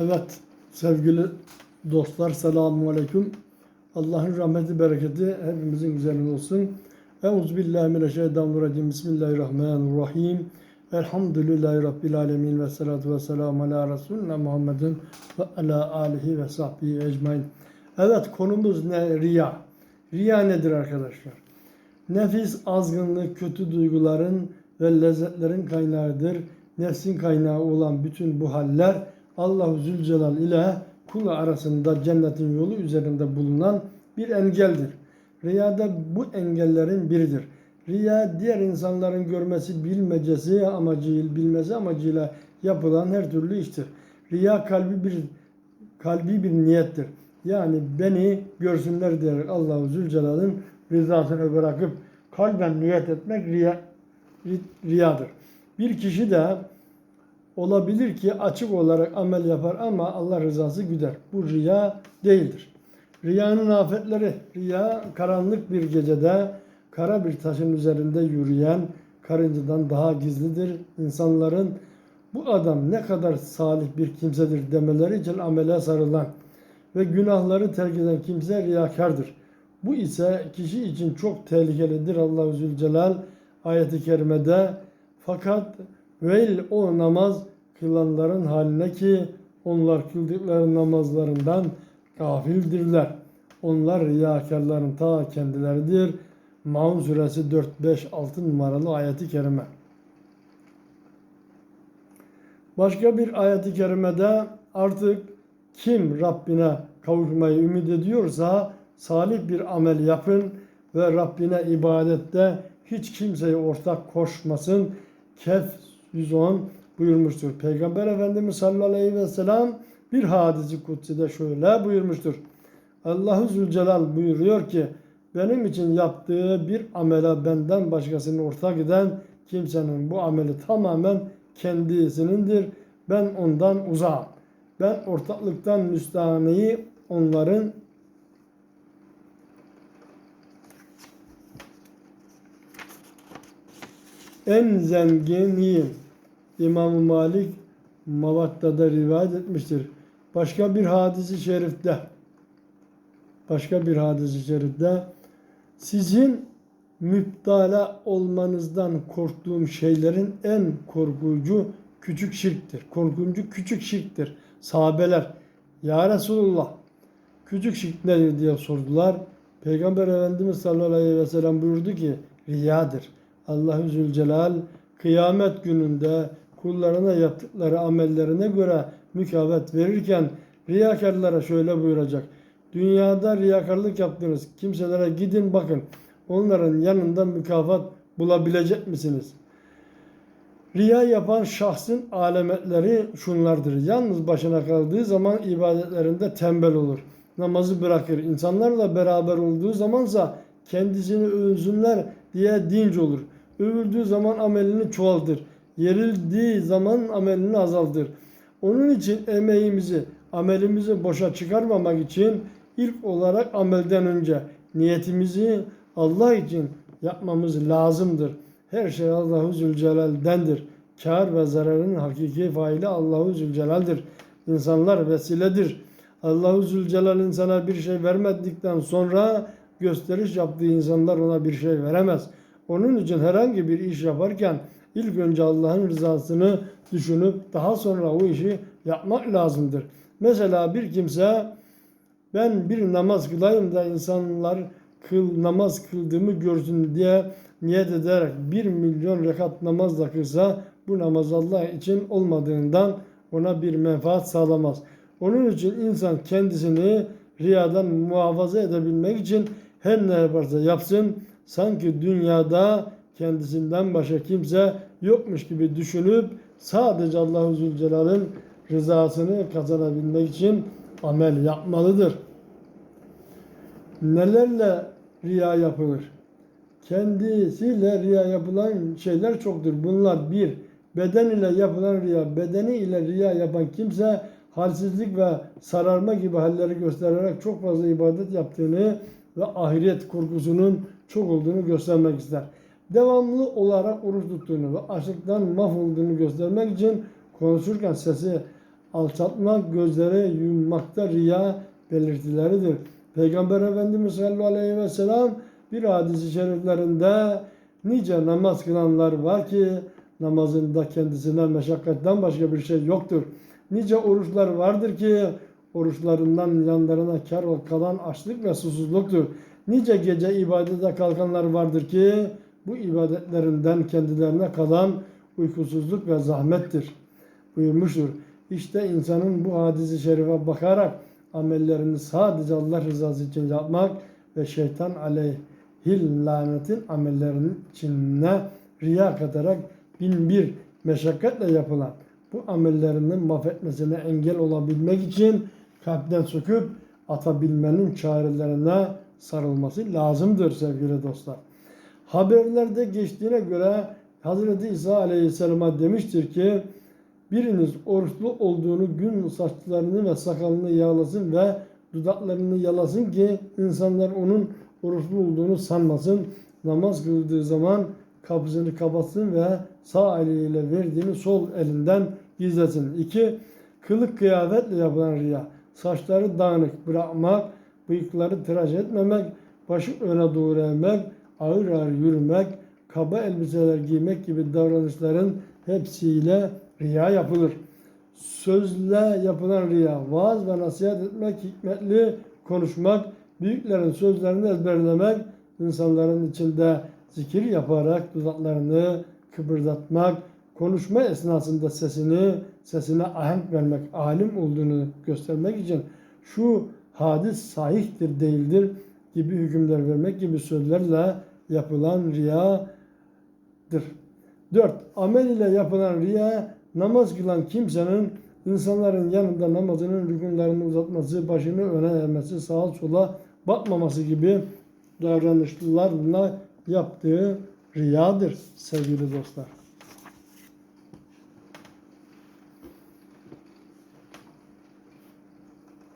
Evet sevgili dostlar selamun aleyküm. Allah'ın rahmeti bereketi hepimizin üzerine olsun. Euzubillahimineşşeytanirracim. Bismillahirrahmanirrahim. Elhamdülillahi Rabbil alemin ve salatu ve selamu ala Resulüne Muhammedin ve ala alihi ve sahbihi ecmain. Evet konumuz ne? Riya. Riya nedir arkadaşlar? Nefis azgınlık, kötü duyguların ve lezzetlerin kaynağıdır. Nefsin kaynağı olan bütün bu haller Allahu Zülcelal ile kul arasında cennetin yolu üzerinde bulunan bir engeldir. Riya da bu engellerin biridir. Riya diğer insanların görmesi bilmecesi amacıyla bilmesi amacıyla yapılan her türlü iştir. Riya kalbi bir kalbi bir niyettir. Yani beni görsünler diyerek Allahu Zülcelal'ın rızasını bırakıp kalben niyet etmek riya, ri- riyadır. Bir kişi de olabilir ki açık olarak amel yapar ama Allah rızası güder. Bu riya değildir. Riyanın afetleri, riya karanlık bir gecede kara bir taşın üzerinde yürüyen karıncadan daha gizlidir. İnsanların bu adam ne kadar salih bir kimsedir demeleri için amele sarılan ve günahları terk eden kimse riyakardır. Bu ise kişi için çok tehlikelidir. Allahu Zülcelal ayeti kerimede fakat veil o namaz kılanların haline ki onlar kıldıkları namazlarından gafildirler. Onlar riyakarların ta kendileridir. Maun suresi 4, 5, 6 numaralı ayeti kerime. Başka bir ayeti kerimede artık kim Rabbine kavuşmayı ümit ediyorsa salih bir amel yapın ve Rabbine ibadette hiç kimseye ortak koşmasın. Kehf 110 buyurmuştur. Peygamber Efendimiz sallallahu aleyhi ve sellem bir hadisi kutside şöyle buyurmuştur. Allahu Zülcelal buyuruyor ki benim için yaptığı bir amele benden başkasını ortak eden kimsenin bu ameli tamamen kendisinindir. Ben ondan uzağım. Ben ortaklıktan müstahneyi onların en zenginiyim. İmam Malik Mavatta'da rivayet etmiştir. Başka bir hadisi şerifte başka bir hadisi şerifte sizin müptala olmanızdan korktuğum şeylerin en korkucu küçük şirktir. Korkuncu küçük şirktir. Sahabeler ya Resulullah küçük şirk nedir diye sordular. Peygamber Efendimiz sallallahu aleyhi ve sellem buyurdu ki riyadır. Allahu Zülcelal kıyamet gününde kullarına yaptıkları amellerine göre mükafat verirken riyakarlara şöyle buyuracak. Dünyada riyakarlık yaptınız. Kimselere gidin bakın. Onların yanında mükafat bulabilecek misiniz? Riya yapan şahsın alametleri şunlardır. Yalnız başına kaldığı zaman ibadetlerinde tembel olur. Namazı bırakır. İnsanlarla beraber olduğu zamansa kendisini övünsünler diye dinç olur. Övüldüğü zaman amelini çoğaltır. Yerildiği zaman amelini azaltır. Onun için emeğimizi, amelimizi boşa çıkarmamak için ilk olarak amelden önce niyetimizi Allah için yapmamız lazımdır. Her şey Allahu Zülcelal'dendir. Kar ve zararın hakiki faili Allahu Zülcelal'dir. İnsanlar vesiledir. Allahu Zülcelal insana bir şey vermedikten sonra gösteriş yaptığı insanlar ona bir şey veremez. Onun için herhangi bir iş yaparken ilk önce Allah'ın rızasını düşünüp daha sonra o işi yapmak lazımdır. Mesela bir kimse ben bir namaz kılayım da insanlar kıl namaz kıldığımı görsün diye niyet ederek bir milyon rekat namaz da kılsa bu namaz Allah için olmadığından ona bir menfaat sağlamaz. Onun için insan kendisini riyadan muhafaza edebilmek için her ne yaparsa yapsın sanki dünyada kendisinden başka kimse yokmuş gibi düşünüp sadece Allahu Zülcelal'ın rızasını kazanabilmek için amel yapmalıdır. Nelerle riya yapılır? Kendisiyle riya yapılan şeyler çoktur. Bunlar bir, beden ile yapılan riya. Bedeni ile riya yapan kimse halsizlik ve sararma gibi halleri göstererek çok fazla ibadet yaptığını ve ahiret korkusunun çok olduğunu göstermek ister. Devamlı olarak oruç tuttuğunu ve açlıktan mahvolduğunu göstermek için konuşurken sesi alçaltmak, gözleri yummakta riya belirtileridir. Peygamber Efendimiz sallallahu aleyhi ve sellem bir hadisi şeriflerinde nice namaz kılanlar var ki namazında kendisine meşakkatten başka bir şey yoktur. Nice oruçlar vardır ki oruçlarından yanlarına kar kalan açlık ve susuzluktur. Nice gece ibadete kalkanlar vardır ki bu ibadetlerinden kendilerine kalan uykusuzluk ve zahmettir buyurmuştur. İşte insanın bu hadisi şerife bakarak amellerini sadece Allah rızası için yapmak ve şeytan aleyhil lanetin amellerinin içine riya katarak bin bir meşakkatle yapılan bu amellerinin mahvetmesine engel olabilmek için kalpten söküp atabilmenin çarelerine sarılması lazımdır sevgili dostlar. Haberlerde geçtiğine göre Hazreti İsa Aleyhisselam'a demiştir ki biriniz oruçlu olduğunu gün saçlarını ve sakalını yağlasın ve dudaklarını yalasın ki insanlar onun oruçlu olduğunu sanmasın. Namaz kıldığı zaman kapısını kapatsın ve sağ eliyle verdiğini sol elinden gizlesin. 2. Kılık kıyafetle yapılan riya. Saçları dağınık bırakmak, bıyıkları tıraş etmemek, başı öne doğru eğmek, ağır ağır yürümek, kaba elbiseler giymek gibi davranışların hepsiyle riya yapılır. Sözle yapılan riya, vaaz ve nasihat etmek, hikmetli konuşmak, büyüklerin sözlerini ezberlemek, insanların içinde zikir yaparak dudaklarını kıpırdatmak, konuşma esnasında sesini sesine ahenk vermek, alim olduğunu göstermek için şu hadis sahihtir değildir gibi hükümler vermek gibi sözlerle yapılan riyadır. 4. Amel ile yapılan riya namaz kılan kimsenin insanların yanında namazının rükunlarını uzatması, başını öne eğmesi, sağa sola bakmaması gibi davranışlarla yaptığı riyadır sevgili dostlar.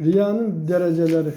Riyanın dereceleri.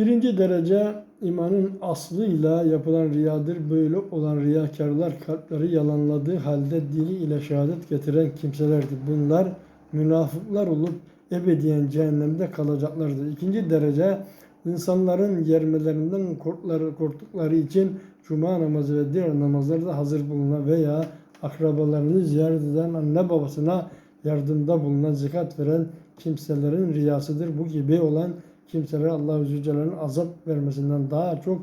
Birinci derece imanın aslıyla yapılan riyadır. Böyle olan riyakarlar kalpleri yalanladığı halde dili ile şehadet getiren kimselerdir. Bunlar münafıklar olup ebediyen cehennemde kalacaklardır. İkinci derece insanların yermelerinden korkları, korktukları için cuma namazı ve diğer namazlarda hazır bulunan veya akrabalarını ziyaret eden anne babasına yardımda bulunan, zekat veren kimselerin riyasıdır. Bu gibi olan kimseler Allah-u Zülcelal'in azap vermesinden daha çok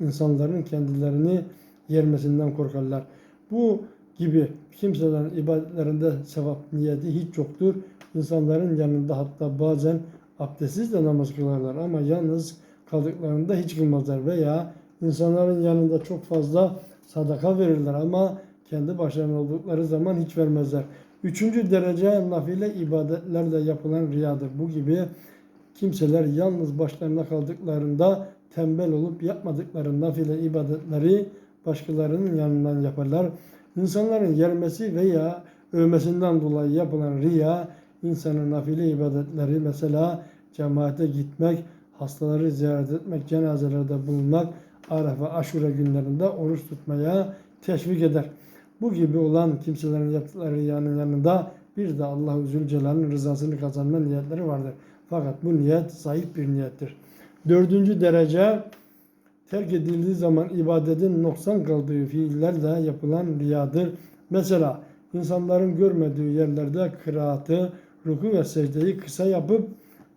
insanların kendilerini yermesinden korkarlar. Bu gibi kimselerin ibadetlerinde sevap niyeti hiç yoktur. İnsanların yanında hatta bazen abdestsiz de namaz kılarlar ama yalnız kaldıklarında hiç kılmazlar veya insanların yanında çok fazla sadaka verirler ama kendi başlarına oldukları zaman hiç vermezler. Üçüncü derece nafile ibadetlerle yapılan riyadır. Bu gibi kimseler yalnız başlarına kaldıklarında tembel olup yapmadıkları nafile ibadetleri başkalarının yanından yaparlar. İnsanların yermesi veya övmesinden dolayı yapılan riya, insanın nafile ibadetleri mesela cemaate gitmek, hastaları ziyaret etmek, cenazelerde bulunmak, Arafa, Aşure günlerinde oruç tutmaya teşvik eder. Bu gibi olan kimselerin yaptıkları riyanın yanında bir de Allah-u Zülcelal'in rızasını kazanma niyetleri vardır. Fakat bu niyet zayıf bir niyettir. Dördüncü derece terk edildiği zaman ibadetin noksan kaldığı fiillerle yapılan riyadır. Mesela insanların görmediği yerlerde kıraatı, ruku ve secdeyi kısa yapıp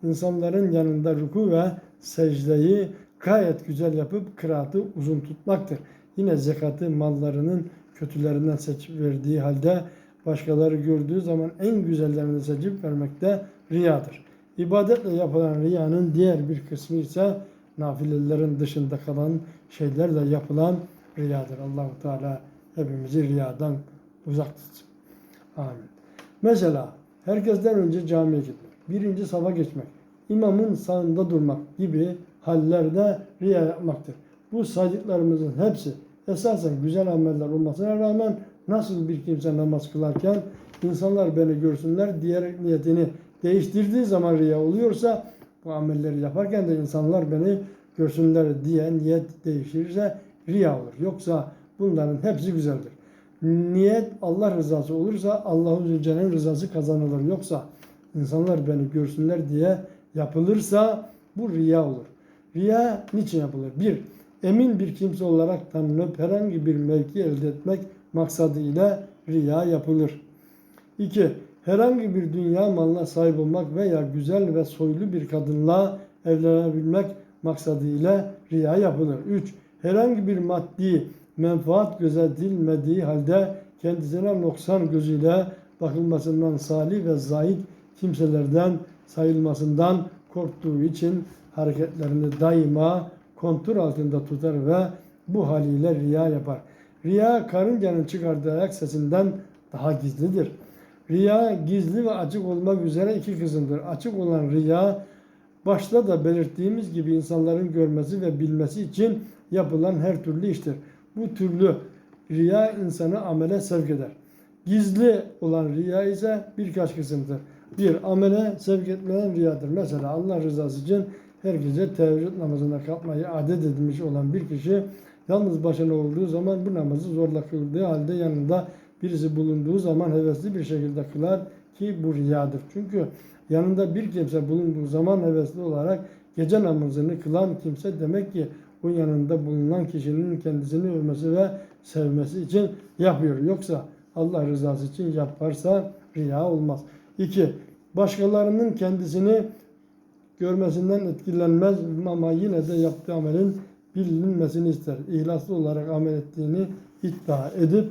insanların yanında ruku ve secdeyi gayet güzel yapıp kıraatı uzun tutmaktır. Yine zekatı mallarının kötülerinden seçip verdiği halde başkaları gördüğü zaman en güzellerini seçip vermekte riyadır. İbadetle yapılan riyanın diğer bir kısmı ise nafilelerin dışında kalan şeylerle yapılan riyadır. Allahu Teala hepimizi riyadan uzak tutsun. Amin. Mesela herkesten önce camiye gitmek, birinci safa geçmek, imamın sağında durmak gibi hallerde riya yapmaktır. Bu saydıklarımızın hepsi esasen güzel ameller olmasına rağmen nasıl bir kimse namaz kılarken insanlar beni görsünler diğer niyetini değiştirdiği zaman riya oluyorsa bu amelleri yaparken de insanlar beni görsünler diye niyet değiştirirse riya olur. Yoksa bunların hepsi güzeldir. Niyet Allah rızası olursa Allahu Zülcelal'in rızası kazanılır. Yoksa insanlar beni görsünler diye yapılırsa bu riya olur. Riya niçin yapılır? Bir, emin bir kimse olarak tanınıp herhangi bir mevki elde etmek maksadıyla riya yapılır. 2. Herhangi bir dünya malına sahip olmak veya güzel ve soylu bir kadınla evlenebilmek maksadıyla riya yapılır. 3. Herhangi bir maddi menfaat gözetilmediği halde kendisine noksan gözüyle bakılmasından salih ve zahid kimselerden sayılmasından korktuğu için hareketlerini daima kontrol altında tutar ve bu haliyle riya yapar. Riya karıncanın çıkardığı ayak sesinden daha gizlidir. Riya gizli ve açık olmak üzere iki kısımdır. Açık olan riya başta da belirttiğimiz gibi insanların görmesi ve bilmesi için yapılan her türlü iştir. Bu türlü riya insanı amele sevk eder. Gizli olan riya ise birkaç kısımdır. Bir, amele sevk etmeyen riyadır. Mesela Allah rızası için her gece teheccüd namazına kalkmayı adet edilmiş olan bir kişi yalnız başına olduğu zaman bu namazı zorla kıldığı halde yanında birisi bulunduğu zaman hevesli bir şekilde kılar ki bu riyadır. Çünkü yanında bir kimse bulunduğu zaman hevesli olarak gece namazını kılan kimse demek ki o yanında bulunan kişinin kendisini övmesi ve sevmesi için yapıyor. Yoksa Allah rızası için yaparsa riya olmaz. 2. Başkalarının kendisini görmesinden etkilenmez ama yine de yaptığı amelin bilinmesini ister. İhlaslı olarak amel ettiğini iddia edip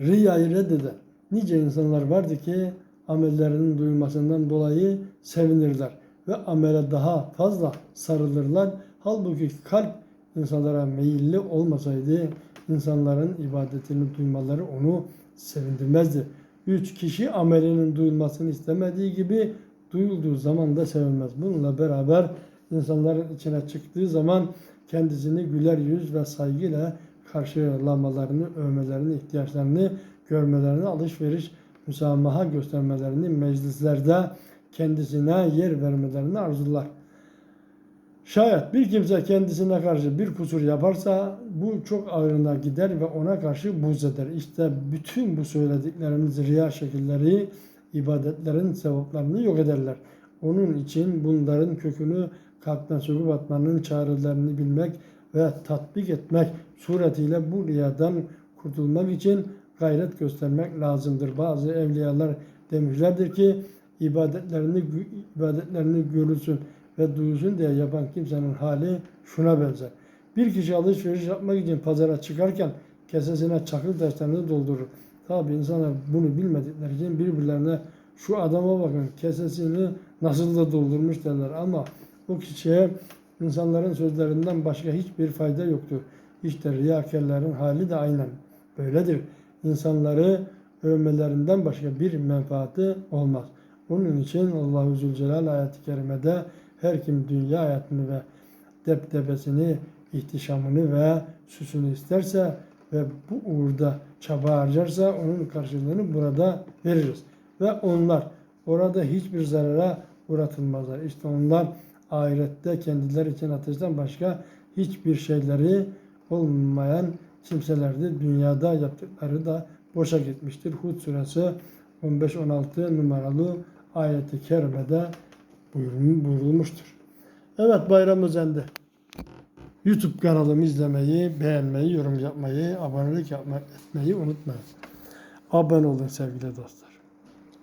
riyayı reddeder. Nice insanlar vardı ki amellerinin duyulmasından dolayı sevinirler ve amele daha fazla sarılırlar. Halbuki kalp insanlara meyilli olmasaydı insanların ibadetini duymaları onu sevindirmezdi. Üç kişi amelinin duyulmasını istemediği gibi duyulduğu zaman da sevinmez. Bununla beraber insanların içine çıktığı zaman kendisini güler yüz ve saygıyla karşılamalarını, övmelerini, ihtiyaçlarını görmelerini, alışveriş, müsamaha göstermelerini, meclislerde kendisine yer vermelerini arzular. Şayet bir kimse kendisine karşı bir kusur yaparsa bu çok ağırına gider ve ona karşı buz eder. İşte bütün bu söylediklerimiz riya şekilleri ibadetlerin sevaplarını yok ederler. Onun için bunların kökünü kalpten söküp atmanın çarelerini bilmek ve tatbik etmek suretiyle bu riyadan kurtulmak için gayret göstermek lazımdır. Bazı evliyalar demişlerdir ki ibadetlerini ibadetlerini görülsün ve duyulsun diye yapan kimsenin hali şuna benzer. Bir kişi alışveriş yapmak için pazara çıkarken kesesine çakıl taşlarını doldurur. Tabi insanlar bunu bilmedikleri için birbirlerine şu adama bakın kesesini nasıl da doldurmuş derler ama o kişiye insanların sözlerinden başka hiçbir fayda yoktur. İşte riyakarların hali de aynen böyledir. İnsanları övmelerinden başka bir menfaati olmaz. Onun için Allahu Zülcelal ayet-i kerimede her kim dünya hayatını ve deptebesini, ihtişamını ve süsünü isterse ve bu uğurda çaba harcarsa onun karşılığını burada veririz. Ve onlar orada hiçbir zarara uğratılmazlar. İşte onlar ahirette kendileri için ateşten başka hiçbir şeyleri olmayan kimselerdi. Dünyada yaptıkları da boşa gitmiştir. Hud suresi 15-16 numaralı ayeti kerimede buyurulmuştur. Evet bayram özendi. YouTube kanalımı izlemeyi, beğenmeyi, yorum yapmayı, abonelik yapmak etmeyi unutmayın. Abone olun sevgili dostlar.